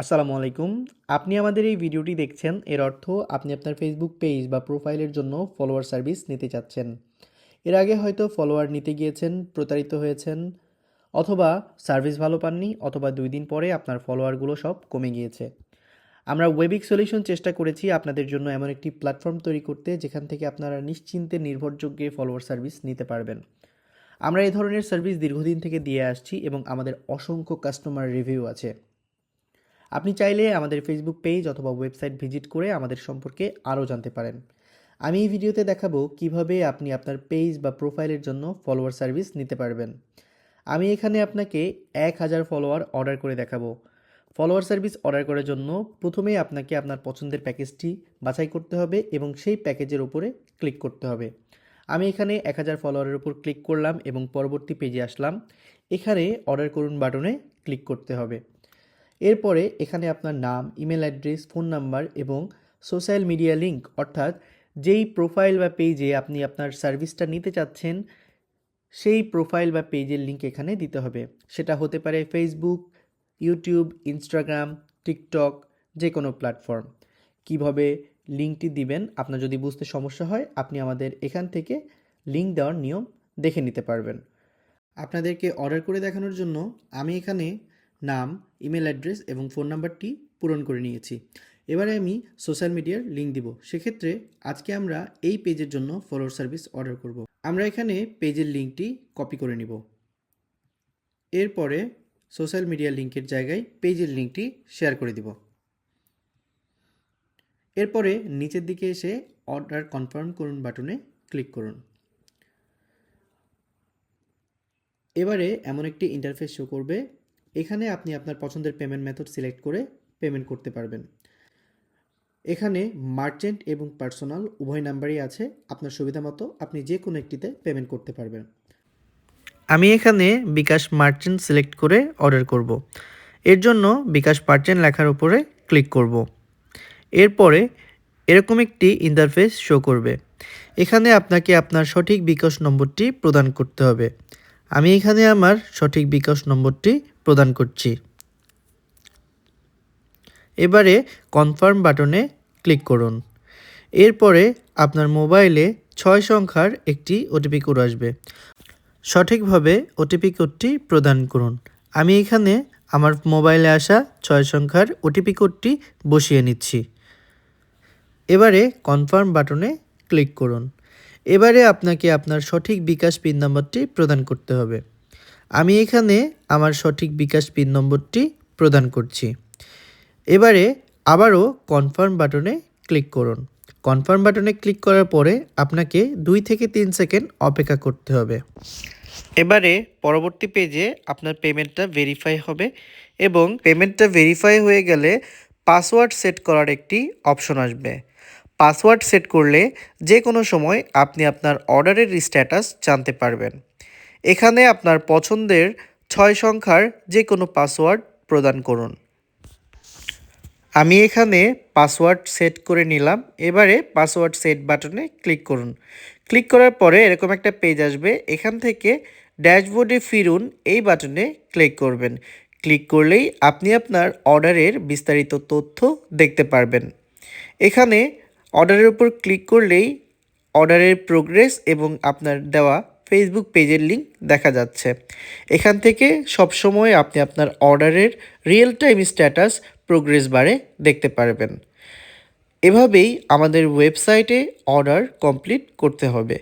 আসসালামু আলাইকুম। আপনি আমাদের এই ভিডিওটি দেখছেন, এর অর্থ আপনি আপনার ফেসবুক পেজ বা প্রোফাইলের জন্য ফলোয়ার সার্ভিস নিতে চাচ্ছেন। এর আগে হয়তো ফলোয়ার নিতে গিয়েছেন, প্রতারিত হয়েছেন, অথবা সার্ভিস ভালো পাননি, অথবা দুই দিন পরে আপনার ফলোয়ারগুলো সব কমে গিয়েছে। আমরা ওয়েবিক সলিউশন চেষ্টা করেছি আপনাদের জন্য এমন একটি প্ল্যাটফর্ম তৈরি করতে, যেখান থেকে আপনারা নিশ্চিন্তে নির্ভরযোগ্য ফলোয়ার সার্ভিস নিতে পারবেন। আমরা এই ধরনের সার্ভিস দীর্ঘদিন থেকে দিয়ে আসছি এবং আমাদের অসংখ্য কাস্টমার রিভিউ আছে। আপনি চাইলে আমাদের ফেসবুক পেজ অথবা ওয়েবসাইট ভিজিট করে আমাদের সম্পর্কে আরও জানতে পারেন। আমি এই ভিডিওতে দেখাবো কীভাবে আপনি আপনার পেজ বা প্রোফাইলের জন্য ফলোয়ার সার্ভিস নিতে পারবেন। আমি এখানে আপনাকে এক হাজার ফলোয়ার অর্ডার করে দেখাবো। ফলোয়ার সার্ভিস অর্ডার করার জন্য প্রথমেই আপনাকে আপনার পছন্দের প্যাকেজটি বাছাই করতে হবে এবং সেই প্যাকেজের উপরে ক্লিক করতে হবে। আমি এখানে এক হাজার ফলোয়ারের উপর ক্লিক করলাম এবং পরবর্তী পেজে আসলাম। এখানে অর্ডার করুন বাটনে ক্লিক করতে হবে। এরপরে এখানে আপনার নাম ইমেল অ্যাড্রেস ফোন নাম্বার এবং সোশ্যাল মিডিয়া লিঙ্ক অর্থাৎ যেই প্রোফাইল বা পেজে আপনি আপনার সার্ভিসটা নিতে চাচ্ছেন, সেই প্রোফাইল বা পেজের লিঙ্ক এখানে দিতে হবে। সেটা হতে পারে ফেসবুক ইউটিউব ইনস্টাগ্রাম টিকটক যে কোনো প্ল্যাটফর্ম কীভাবে লিঙ্কটি দিবেন, আপনার যদি বুঝতে সমস্যা হয়, আপনি আমাদের এখান থেকে লিঙ্ক দেওয়ার নিয়ম দেখে নিতে পারবেন। আপনাদেরকে অর্ডার করে দেখানোর জন্য আমি এখানে নাম, ইমেল অ্যাড্রেস এবং ফোন নাম্বারটি পূরণ করে নিয়েছি। এবারে আমি সোশ্যাল মিডিয়ার লিঙ্ক দিব। সেক্ষেত্রে আজকে আমরা এই পেজের জন্য ফলোয়ার সার্ভিস অর্ডার করব। আমরা এখানে পেজের লিঙ্কটি কপি করে নিব। এরপরে সোশ্যাল মিডিয়া লিঙ্কের জায়গায় পেজের লিঙ্কটি শেয়ার করে দিব। এরপরে নিচের দিকে এসে অর্ডার কনফার্ম করুন বাটনে ক্লিক করুন। এবারে এমন একটি ইন্টারফেস শো করবে এখানে আপনি আপনার পছন্দের পেমেন্ট মেথড সিলেক্ট করে পেমেন্ট করতে পারবেন এখানে মার্চেন্ট এবং পার্সোনাল উভয় নাম্বারই আছে, আপনার সুবিধা মতো আপনি যে কোনো একটিতে পেমেন্ট করতে পারবেন আমি এখানে বিকাশ মার্চেন্ট সিলেক্ট করে অর্ডার করব। এর জন্য বিকাশ মার্চেন্ট লেখার উপরে ক্লিক করব। এরপরে এরকম একটি ইন্টারফেস শো করবে এখানে আপনাকে আপনার সঠিক বিকাশ নম্বরটি প্রদান করতে হবে আমি এখানে আমার সঠিক বিকাশ নম্বরটি প্রদান করছি। এবারে কনফার্ম বাটনে ক্লিক করুন। এরপরে আপনার মোবাইলে ছয় সংখ্যার একটি ওটিপি কোড আসবে। সঠিকভাবে ওটিপি কোডটি প্রদান করুন। আমি এখানে আমার মোবাইলে আসা ছয় সংখ্যার ওটিপি কোডটি বসিয়ে নিচ্ছি। এবারে কনফার্ম বাটনে ক্লিক করুন। এবারে আপনাকে আপনার সঠিক বিকাশ পিন নম্বরটি প্রদান করতে হবে। আমি এখানে আমার সঠিক বিকাশ পিন নম্বরটি প্রদান করছি। এবারে আবারও কনফার্ম বাটনে ক্লিক করুন। কনফার্ম বাটনে ক্লিক করার পরে আপনাকে দুই থেকে তিন সেকেন্ড অপেক্ষা করতে হবে। এবারে পরবর্তী পেজে আপনার পেমেন্টটা ভেরিফাই হবে এবং পেমেন্টটা ভেরিফাই হয়ে গেলে পাসওয়ার্ড সেট করার একটি অপশন আসবে। পাসওয়ার্ড সেট করলে যে কোনো সময় আপনি আপনার অর্ডারের স্ট্যাটাস জানতে পারবেন। এখানে আপনার পছন্দের ছয় সংখ্যার যে কোনো পাসওয়ার্ড প্রদান করুন। আমি এখানে পাসওয়ার্ড সেট করে নিলাম। এবারে পাসওয়ার্ড সেট বাটনে ক্লিক করুন। ক্লিক করার পরে এরকম একটা পেজ আসবে। এখান থেকে ড্যাশবোর্ডে ফিরুন, এই বাটনে ক্লিক করবেন। ক্লিক করলেই আপনি আপনার অর্ডারের বিস্তারিত তথ্য দেখতে পারবেন। এখানে অর্ডারের উপর ক্লিক করলেই অর্ডারের প্রোগ্রেস এবং আপনার দেওয়া ফেসবুক পেজের লিঙ্ক দেখা যাচ্ছে। এখান থেকে সবসময় আপনি আপনার অর্ডারের রিয়েল টাইম স্ট্যাটাস প্রোগ্রেস বারে দেখতে পারবেন। এভাবেই আমাদের ওয়েবসাইটে অর্ডার কমপ্লিট করতে হবে।